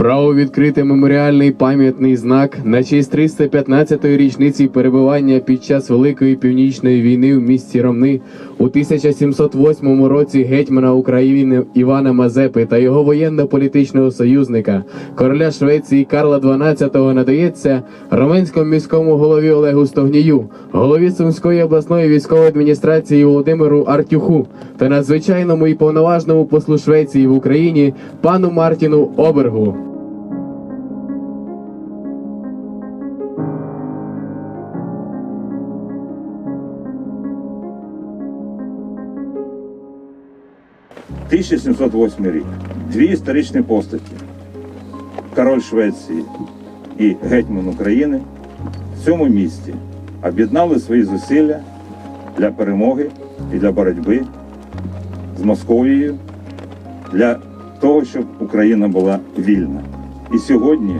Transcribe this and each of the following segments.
Право відкрити меморіальний пам'ятний знак на честь 315-ї річниці перебування під час Великої Північної війни в місті Ромни у 1708 році гетьмана України Івана Мазепи та його воєнно-політичного союзника, короля Швеції Карла XII надається Роменському міському голові Олегу Стогнію, голові Сумської обласної військової адміністрації Володимиру Артюху та надзвичайному і повноважному послу Швеції в Україні пану Мартіну Обергу. – 1708 рік. Дві історичні постаті. Король Швеції і гетьман України в цьому місті об'єднали свої зусилля для перемоги і для боротьби з Московією, для того, щоб Україна була вільна. І сьогодні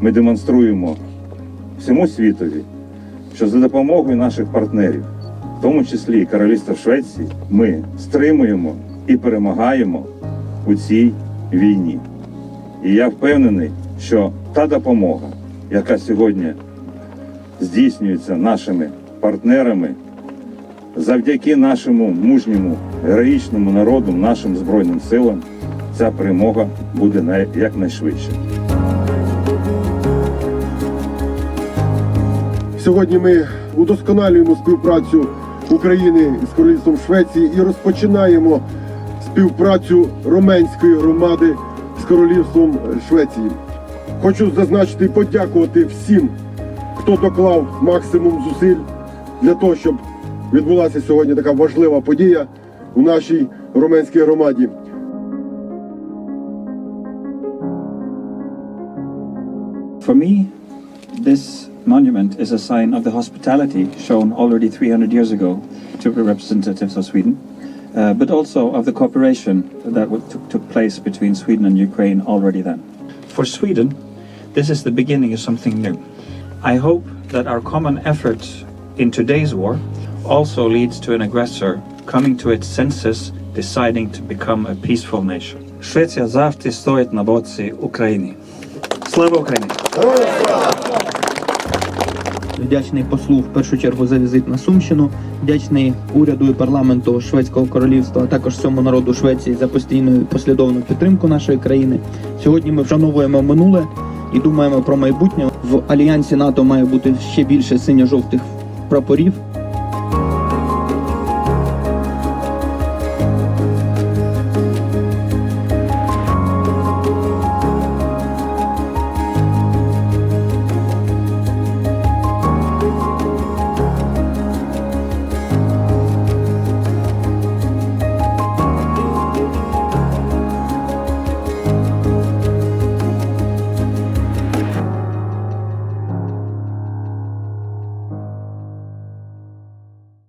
ми демонструємо всьому світові, що за допомогою наших партнерів, в тому числі і Королівства Швеції, ми стримуємо і перемагаємо у цій війні. І я впевнений, що та допомога, яка сьогодні здійснюється нашими партнерами, завдяки нашому мужньому, героїчному народу, нашим Збройним силам, ця перемога буде якнайшвидше. Сьогодні ми удосконалюємо співпрацю України з Королівством Швеції і розпочинаємо співпрацю роменської громади з Королівством Швеції. Хочу зазначити і подякувати всім, хто доклав максимум зусиль для того, щоб відбулася сьогодні така важлива подія у нашій роменській громаді. For me, this monument is a sign of the hospitality shown already 300 years ago to the representatives of Sweden, uh, but also of the cooperation that w- took, took place between Sweden and Ukraine already then. For Sweden, this is the beginning of something new. I hope that our common efforts in today's war also leads to an aggressor coming to its senses, deciding to become a peaceful nation. Швеція завжди стоїть на боці України. Слава Україні! Вдячний послу в першу чергу за візит на Сумщину, вдячний уряду і парламенту Шведського королівства, а також всьому народу Швеції за постійну послідовну підтримку нашої країни. Сьогодні ми вшановуємо минуле і думаємо про майбутнє. В альянсі НАТО має бути ще більше синьо-жовтих прапорів.